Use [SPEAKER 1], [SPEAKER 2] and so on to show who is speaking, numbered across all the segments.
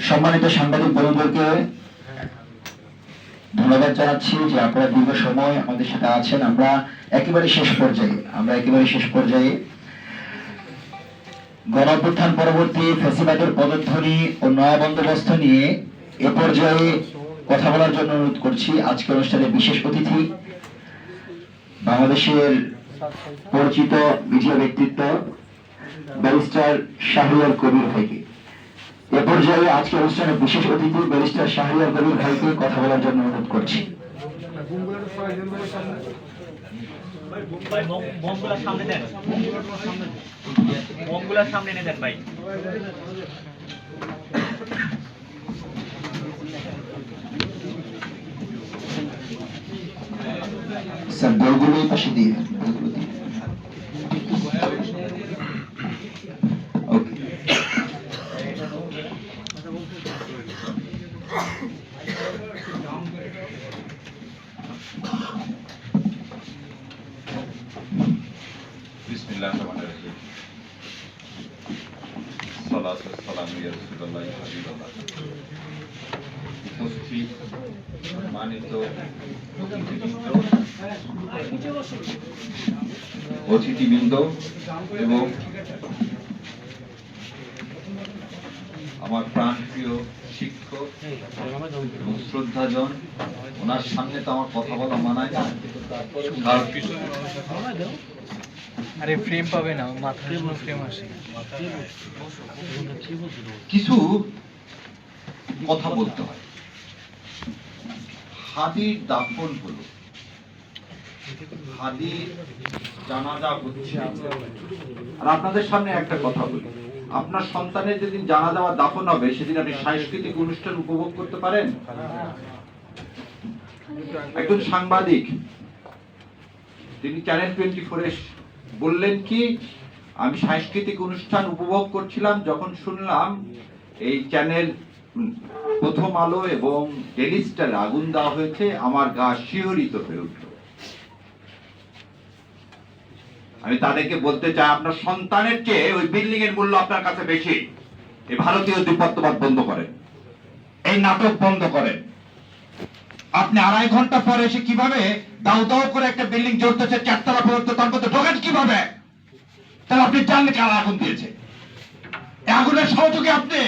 [SPEAKER 1] সম্মানিত সাংবাদিক বন্ধুদেরকে ধন্যবাদ জানাচ্ছি যে আপনারা দীর্ঘ সময় আমাদের সাথে আছেন। আমরা একেবারে শেষ পর্যায়ে, আমরা একেবারে শেষ পর্যায়ে। গণঅভ্যুত্থান পরবর্তী ফেসিবাদের পদধ্বনি ও নয়া বন্দোবস্ত নিয়ে এ পর্যায়ে কথা বলার জন্য অনুরোধ করছি। আজকে অনুষ্ঠানের বিশেষ অতিথি বাংলাদেশের পরিচিত মিডিয়া ব্যক্তিত্ব ব্যারিস্টার শাহরিয়ার কবির ভাইকে। এ পর্যায়ে আজকে অনুষ্ঠানের বিশেষ অতিথি ব্যারিস্টার শাহরিয়ার কবির ভাইকে কথা বলার জন্য অনুরোধ করছি।
[SPEAKER 2] সামনে এনে দেন ভাই।
[SPEAKER 1] স্যার বইগুলো এই পাশে দিয়ে বইগুলো দিয়ে।
[SPEAKER 3] বিসমিল্লাহ রহমান রহিম সালাত সালাম ইয়া রাসূলুল্লাহ হাবিবাল্লাহ। উপস্থিত সম্মানিত অতিথিবৃন্দ এবং আমার প্রাণপ্রিয় শিক্ষক এবং শ্রদ্ধাজন ওনার সামনে তো আমার কথা বলা মানায় না।
[SPEAKER 4] আরে ফ্রেম পাবে না মাথায় কোনো ফ্রেম আসে।
[SPEAKER 3] কিছু কথা বলতে হয়। হাদির দাফন হলো। হাদির জানাজা হচ্ছে। আর আপনাদের সামনে একটা কথা বলি। আপনার সন্তানের যেদিন জানাজা বা দাফন হবে, সেদিন আপনি সাংস্কৃতিক অনুষ্ঠান উপভোগ করতে পারেন? একজন সাংবাদিক, তিনি চ্যানেল টোয়েন্টি ফোরে বললেন কি, আমি সাংস্কৃতিক অনুষ্ঠান উপভোগ করছিলাম যখন শুনলাম এই চ্যানেল প্রথম আলো এবং ডেলি স্টারে আগুন দেওয়া হয়েছে, আমার গা শিহরিত হয়ে উঠল। আমি তাদেরকে বলতে চাই, আপনার সন্তানের চেয়ে ওই বিল্ডিং এর মূল্য আপনার কাছে বেশি। এই ভারতীয় দ্বিপত্ববাদ বন্ধ করেন। এই নাটক বন্ধ করেন। আপনি আড়াই ঘণ্টা পরে এসে কীভাবে দাও দাও করে একটা বিল্ডিং জ্বলতেছে চারতলা পর্যন্ত তার মধ্যে ঢোকেন কীভাবে? তাহলে আপনি জানলে কারা আগুন দিয়েছে। আগুনের সহযোগী আপনি।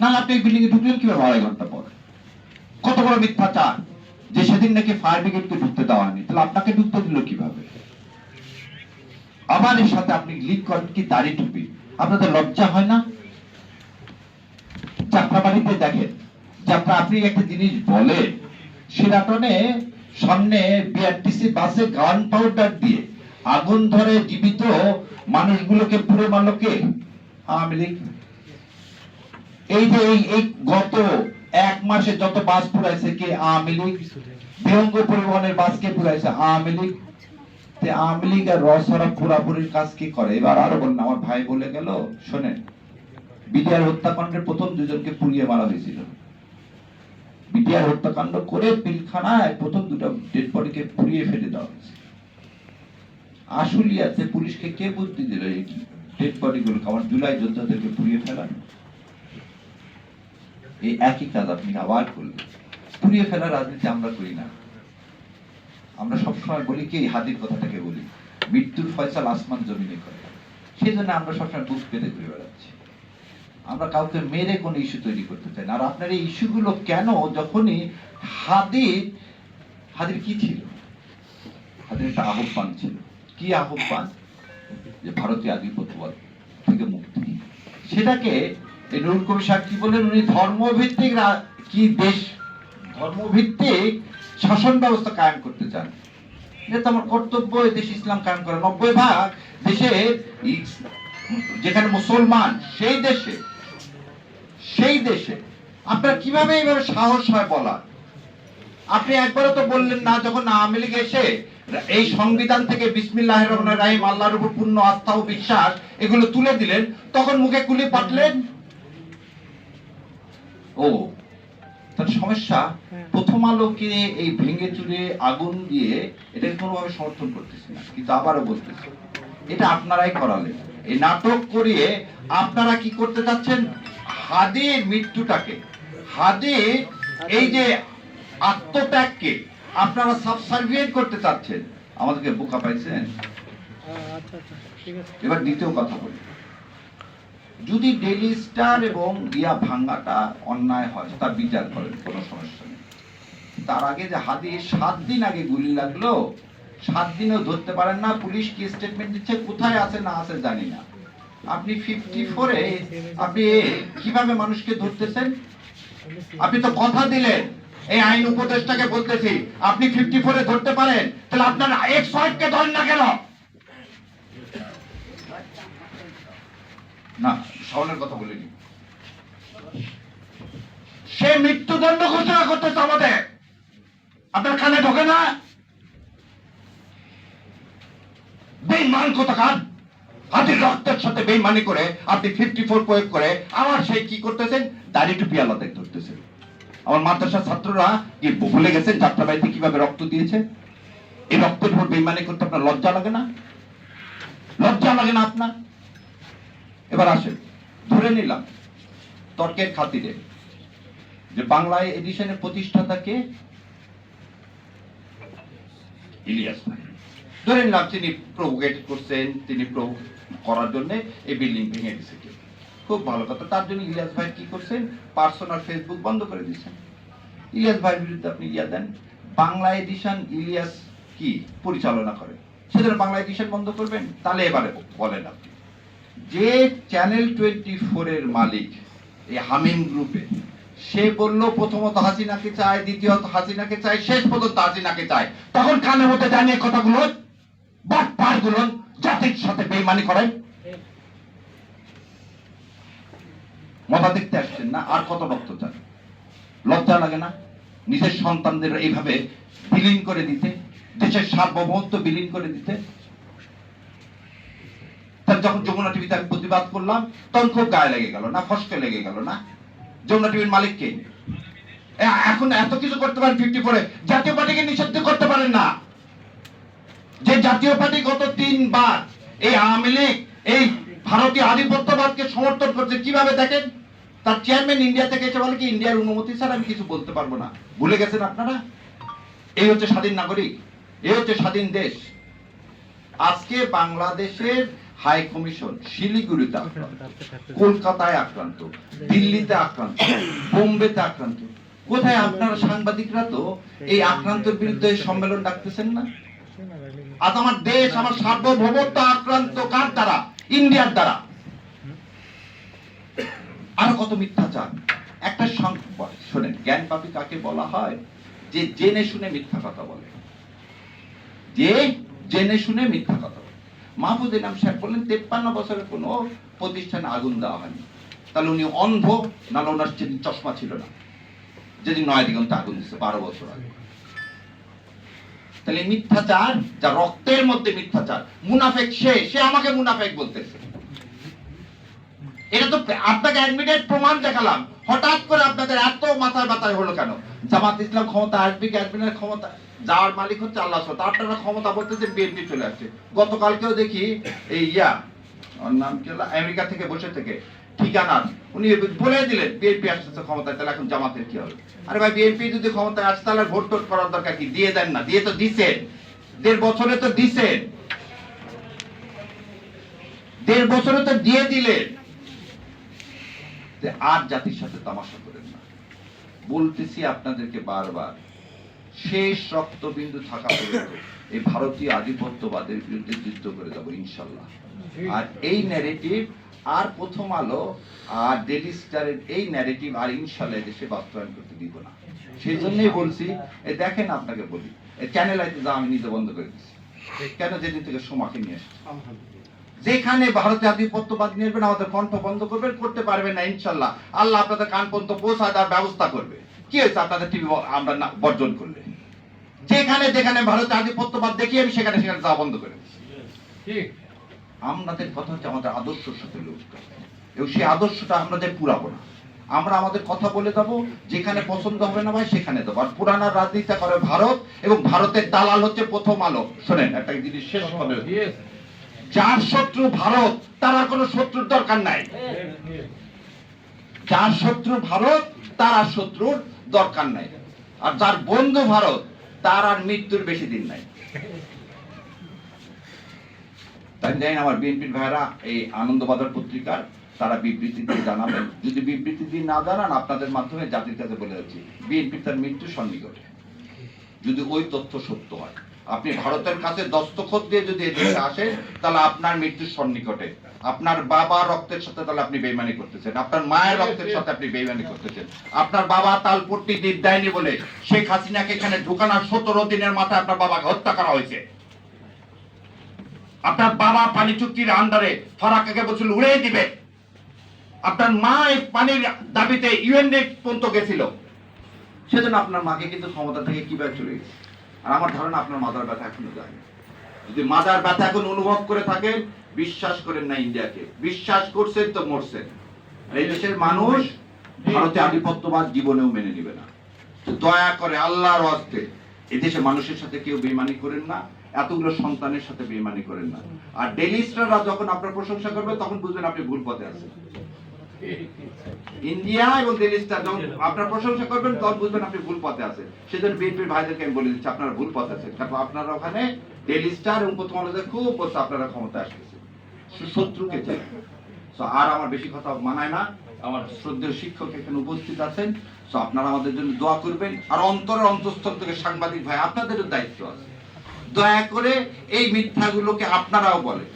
[SPEAKER 3] নাহলে আপনি বিল্ডিং এ ঢুকলেন কীভাবে আড়াই ঘণ্টা পর? কত বড় মিথ্যাচার। যে সেদিন নাকি ফায়ার ব্রিগেডকে ঢুকতে দেওয়া হয়নি। তাহলে আপনাকে ঢুকতে দিল কীভাবে? আবার এর সাথে আপনি লিক করেন কি দাড়ি টুপি? আপনাদের লজ্জা হয় না? যাত্রাবাড়িতে দেখেন। যাত্রা আপনি একটা জিনিস বলেন সেরাটনে সামনে বিআরটিসি বাসে গান পাউডার দিয়ে আগুন ধরে জীবিত মানুষগুলোকে পুরো মারলো কে? আওয়ামী লীগ। এই যে এই গত এক মাসে যত বাস পুরাইছে কে? আওয়ামী লীগ। বিহঙ্গ পরিবহনের বাস কে পুরাইছে? আওয়ামী লীগ। তে আওয়ামী লীগ আর রসরা পুরাপুরির কাজ কি করে? এবার আরও বলুন আমার ভাই বলে গেল শোনেন বিডিআর হত্যাকাণ্ডের প্রথম দুজনকে পুড়িয়ে মারা হয়েছিল। বিডিআর হত্যাকাণ্ড করে পিলখানায় প্রথম দুটো ডেড বডিকে পুড়িয়ে ফেলে দেওয়া হয়েছে। আশুলিয়াতে পুলিশকে কে বুদ্ধি দিল এই ডেড বডি গুলো আমার জুলাই যোদ্ধাদেরকে পুড়িয়ে ফেলার এই একই কাজ আপনি আবার করলেন। পুড়িয়ে ফেলার রাজনীতি আমরা করি না। আমরা সবসময় বলি কি হাদির কথাটাকে বলি। মৃত্যুর ফয়সাল আসমান জমিনে করে। সেই জন্য আমরা সবসময় বুক পেতে ঘুরে বেড়াচ্ছি। আমরা কাউকে মেরে কোনো ইস্যু তৈরি করতে চাই না। আর আপনার এই ইস্যুগুলো কেন যখনই হাদির হাদির কি ছিল? হাদির একটা আহ্বান ছিল। কি আহ্বান? যে ভারতীয় আধিপত্যবাদ থেকে মুক্তি। সেটাকে নুরুল কবির সাহেব কি বললেন? উনি ধর্মভিত্তিক কি দেশ? ধর্মভিত্তিক শাসন ব্যবস্থা কায়েম করতে চান। এটা তো আমার কর্তব্য দেশ ইসলাম কায়েম করা। নব্বই ভাগ দেশে যেখানে মুসলমান, সেই দেশে সেই দেশে। আপনার কীভাবে এইভাবে সাহস হয় বলা? আপনি একবারও তো বললেন না যখন আওয়ামী লীগ এসে এই সংবিধান থেকে বিসমিল্লাহ রহমান রাহিম আল্লাহর উপর পূর্ণ আস্থা ও বিশ্বাস এগুলো তুলে দিলেন তখন মুখে কুলি পাটলেন? ও তার সমস্যা প্রথম আলোকে এই ভেঙে চুরে আগুন দিয়ে এটাকে কোনোভাবে সমর্থন করতেছি না কিন্তু আবারও বলতেছি এটা আপনারাই করালেন। এই নাটক করিয়ে আপনারা কি করতে চাচ্ছেন? হাদির মৃত্যুটাকে। হাদির এই যে আত্মত্যাগকে আপনারা সাবসার্ভিয়েট করতে চাচ্ছেন, আমাদেরকে বোকা পাইছেন? এবার দ্বিতীয় কথা বলি। যদি ডেলি স্টার এবং ইয়া ভাঙ্গাটা অন্যায় হয় তা বিচার করেন, কোনো সমস্যা নেই। তার আগে যে হাদি সাত দিন আগে গুলি লাগল, সাত দিনও ধরতে পারেন না, পুলিশ কি স্টেটমেন্ট দিচ্ছে, কোথায় আছে না আছে জানি না। আপনি ফিফটি ফোরে আপনি কীভাবে মানুষকে ধরতেছেন? আপনি তো কথা দিলেন, এই আইন উপদেষ্টাকে বলতেছি, আপনি ফিফটি ফোরে ধরতে পারেন, তাহলে আপনার এক্স ওয়াইফকে ধরেন না কেন? না, শাওনের কথা বলিনি। সে মৃত্যুদণ্ড ঘোষণা করতেছে আমাদের। আপনার কানে ঢোকে না? বেইমান কোথাকার হাতির রক্তের সাথে বেইমানি করে, আপনি ফিফটি ফোর প্রয়োগ করে আমার সেই কি করতেছেন? দাড়ি টুপি আলাদা ধরতেছেন। আমার মাদ্রাসার ছাত্ররা কি ভুলে গেছেন যাত্রাবাড়িতে কীভাবে রক্ত দিয়েছে? এই রক্তের উপর বেইমানি করতে আপনার লজ্জা লাগে না? লজ্জা লাগে না আপনার? এবার আসেন, ধরে নিলাম, তর্কের খাতিরে, যে বাংলায় এডিশনের প্রতিষ্ঠাতাকে ইলিয়াস ভাই ধরে নিলাম, তিনি প্রভোগেট করছেন, তিনি প্রভোগ করার জন্য এই বিল্ডিং ভেঙে দিছে কেউ। খুব ভালো কথা। তার জন্য ইলিয়াস ভাই কি করছেন? পার্সোনাল ফেসবুক বন্ধ করে দিচ্ছেন ইলিয়াস ভাইয়ের বিরুদ্ধে আপনি ইয়া দেন। বাংলা এডিশন ইলিয়াস কি পরিচালনা করে? সেজন্য বাংলা এডিশন বন্ধ করবেন? তাহলে এবারে বলেন আপনি। যে চ্যানেল টোয়েন্টি এর মালিক এই হামিম গ্রুপে, সে বলল, প্রথমত হাসিনাকে চায় দ্বিতীয়ত হাসিনাকে চায় শেষ পর্যন্ত হাসিনাকে চায় তখন কানের মধ্যে জানিয়ে কথাগুলো বাটপারগুলো জাতির সাথে বেইমানি করেন মজা দেখতে আসছেন না, আর কত রক্ত চান লজ্জা লাগে না? নিজের সন্তানদের এইভাবে বিলীন করে দিতে, দেশের সার্বভৌমত্ব বিলীন করে দিতে? তার যখন যমুনা টিভিতে আমি প্রতিবাদ করলাম, তখন খুব গায়ে লেগে গেল না, ফসকে লেগে গেল না। যমুনা টিভির মালিক কে? এখন এত কিছু করতে পারেন ফিফটি ফোরে জাতীয় পার্টিকে নিষিদ্ধ করতে পারেন না। যে জাতীয় পার্টি গত তিনবার এই আওয়ামী লীগ, এই ভারতীয় আধিপত্যবাদকে সমর্থন করছে, কীভাবে দেখেন? তার চেয়ারম্যান ইন্ডিয়া থেকে এসে বলে কি ইন্ডিয়ার অনুমতি ছাড়া আমি কিছু বলতে পারব না। ভুলে গেছেন আপনারা? এই হচ্ছে স্বাধীন নাগরিক, এই হচ্ছে স্বাধীন দেশ। আজকে বাংলাদেশের হাই কমিশন শিলিগুড়িতে আক্রান্ত, কলকাতায় আক্রান্ত, দিল্লিতে আক্রান্ত, বোম্বেতে আক্রান্ত। কোথায় আপনারা সাংবাদিকরা তো এই আক্রান্তের বিরুদ্ধে সম্মেলন ডাকতেছেন না? আজ আমার দেশ, আমার সার্বভৌমত্ব আক্রান্ত কার দ্বারা? ইন্ডিয়ার দ্বারা। আরও কত মিথ্যাচার? একটা সংবাদ শোনেন, জ্ঞান পাপি কাকে বলা হয়? যে জেনে শুনে মিথ্যা কথা বলে। যে জেনে শুনে মিথ্যা কথা বলে। মাহফুজ ইনাম সাহেব বললেন, তেপ্পান্ন বছরের কোনো প্রতিষ্ঠানে আগুন দেওয়া হয়নি। তাহলে উনি অন্ধ, নাহলে ওনার চশমা ছিল না। যেদিন নয় দিগন্তে আগুন দিচ্ছে বারো বছর আগে। তাহলে মিথ্যাচার, যা রক্তের মধ্যে মিথ্যাচার, মুনাফেক সে সে আমাকে মুনাফেক বলতেছে। এটা তো আপনাকে অ্যাডমিটেড প্রমাণ দেখালাম। হঠাৎ করে আপনাদের এত মাথায় মাথায় হলো কেন? জামাত ইসলাম ক্ষমতা আসবে কি আসবে না? ক্ষমতা যার মালিক হচ্ছে আল্লাহ সুবহানাহু আপনারা ক্ষমতা বলতেছে, বিএনপি চলে আসছে। গতকালকেও দেখি, এই ইয়া, ওর নাম কি হলো? আমেরিকা থেকে বসে থেকে। ঠিকানা উনি বলে দিলেন বিএনপি আসতেছে ক্ষমতায়, তাহলে এখন জামাতের কি হবে? আরে ভাই বিএনপি যদি ক্ষমতায় আসে, তাহলে ভোট টোট করার দরকার কি? দিয়ে দেন না, দিয়ে তো দিছেন। দেড় বছরে তো দিছেন। দেড় বছরে তো দিয়ে দিলেন। আর জাতির সাথে তামাশা করেন না। বলতেছি আপনাদেরকে বারবার, শেষ রক্তবিন্দু থাকা পর্যন্ত এই ভারতীয় আধিপত্যবাদের বিরুদ্ধে যুদ্ধ করে যাব ইনশাল্লাহ। আর এই ন্যারেটিভ আর প্রথম আলো আর ডেলি স্টারের এই ন্যারেটিভ আর ইনশাল্লাহ দেশে বাস্তবায়ন করতে দিব না। সেই জন্যই বলছি দেখেন আপনাকে বলি চ্যানেল আইতে যা আমি নিজে বন্ধ করে দিচ্ছি কেন যেদিন থেকে সোমাকে নিয়ে এসেছি যেখানে ভারতীয় আধিপত্যবাদ নেবেন আমাদের কণ্ঠ বন্ধ করবেন করতে পারবেন না ইনশাল্লাহ আল্লাহ আপনাদের কান পর্যন্ত পৌঁছায় তার ব্যবস্থা করবে। কি হয়েছে? আপনাদের টিভি আমরা বর্জন করলে। যেখানে যেখানে ভারতীয় আধিপত্যবাদ দেখি আমি সেখানে সেখানে যাওয়া বন্ধ করে দিচ্ছি। আমাদের কথা হচ্ছে আমাদের আদর্শের সাথে লড়তে। এবং সেই আদর্শটা আমাদের পুরাবো না। আমরা আমাদের কথা বলে দেবো, যেখানে পছন্দ হবে না ভাই সেখানে দেবো। আর পুরানা রাজনীতি করে ভারত, এবং ভারতের দালাল হচ্ছে প্রথম আলো। শোনেন, একটা জিনিস শেষ হবে যার শত্রু ভারত, তার আর কোনো শত্রুর দরকার নাই। যার শত্রু ভারত, তার আর শত্রুর দরকার নাই। আর যার বন্ধু ভারত, তার আর মৃত্যুর বেশি দিন নাই। তাই জানি আমার বিএনপির ভাইরা এই আনন্দবাজার পত্রিকার তারা বিবৃতি দিয়ে জানাবেন। যদি বিবৃতি দিয়ে না জানান, আপনাদের মাধ্যমে জাতির কাছে বলে যাচ্ছি বিএনপি তার মৃত্যু সন্নিকটে। যদি ওই তথ্য সত্য হয়। আপনি ভারতের কাছে দস্তখত দিয়ে যদি এদিকে আসেন, তাহলে আপনার মৃত্যুর সন্নিকটে। আপনার বাবা রক্তের সাথে তাহলে আপনি বেইমানি করতেছেন। আপনার মায়ের রক্তের সাথে আপনি বেইমানি করতেছেন। আপনার বাবা তালপট্টি দ্বীপ দেয়নি বলে শেখ হাসিনাকে এখানে ঢুকানোর সতেরো দিনের মাথায় আপনার বাবাকে হত্যা করা হয়েছে। আপনার বাবা পানি চুক্তির আন্ডারে ফারাক্কাকে বলছিল উড়ে দিবে। আপনার মা এই পানির দাবিতে ইউএন পর্যন্ত গেছিল। সেজন্য আপনার মাকে কিন্তু ক্ষমতা থেকে কীভাবে চলে গেছে? আর আমার ধারণা আপনার মাদার ব্যথা এখনও যায়নি যদি মাদার ব্যথা এখন অনুভব করে থাকেন, বিশ্বাস করেন না ইন্ডিয়াকে। বিশ্বাস করছেন তো মরছেন। এই দেশের মানুষ ভারতে আধিপত্যবাদ জীবনেও মেনে নিবে না। দয়া করে আল্লাহর হস্তে এদেশে মানুষের সাথে কেউ বেমানি করেন না, এতগুলো সন্তানের সাথে বেমানি করেন না। আর ডেলি স্টাররা যখন আপনার প্রশংসা করবে, তখন বুঝবেন আপনি ভুল পথে আছেন। ইন্ডিয়া এবং যখন আপনার প্রশংসা করবেন, তখন বুঝবেন আপনি ভুল পথে আছেন। সেজন্য বিএনপির ভাইদেরকে আমি বলে দিচ্ছি, আপনারা ভুল পথে আছেন। আপনারা ওখানে ডেলি স্টার এবং প্রথম খুব আপনারা ক্ষমতা আসতেছে শত্রুকে চাই। তো আর আমার বেশি কথা মানায় না। আমার শ্রদ্ধেয় শিক্ষক এখানে উপস্থিত আছেন। তো আপনারা আমাদের জন্য দোয়া করবেন। আর অন্তরের অন্তঃস্থল থেকে সাংবাদিক ভাই, আপনাদেরও দায়িত্ব আছে। দয়া করে এই মিথ্যাগুলোকে আপনারাও বলেন।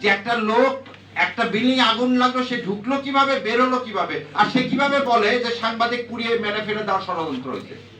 [SPEAKER 3] যে একটা লোক, একটা বিল্ডিং আগুন লাগল, সে ঢুকলো কীভাবে, বেরোলো কীভাবে, আর সে কীভাবে বলে যে সাংবাদিক পুড়িয়ে মেরে ফেলে দেওয়ার ষড়যন্ত্র হয়েছে?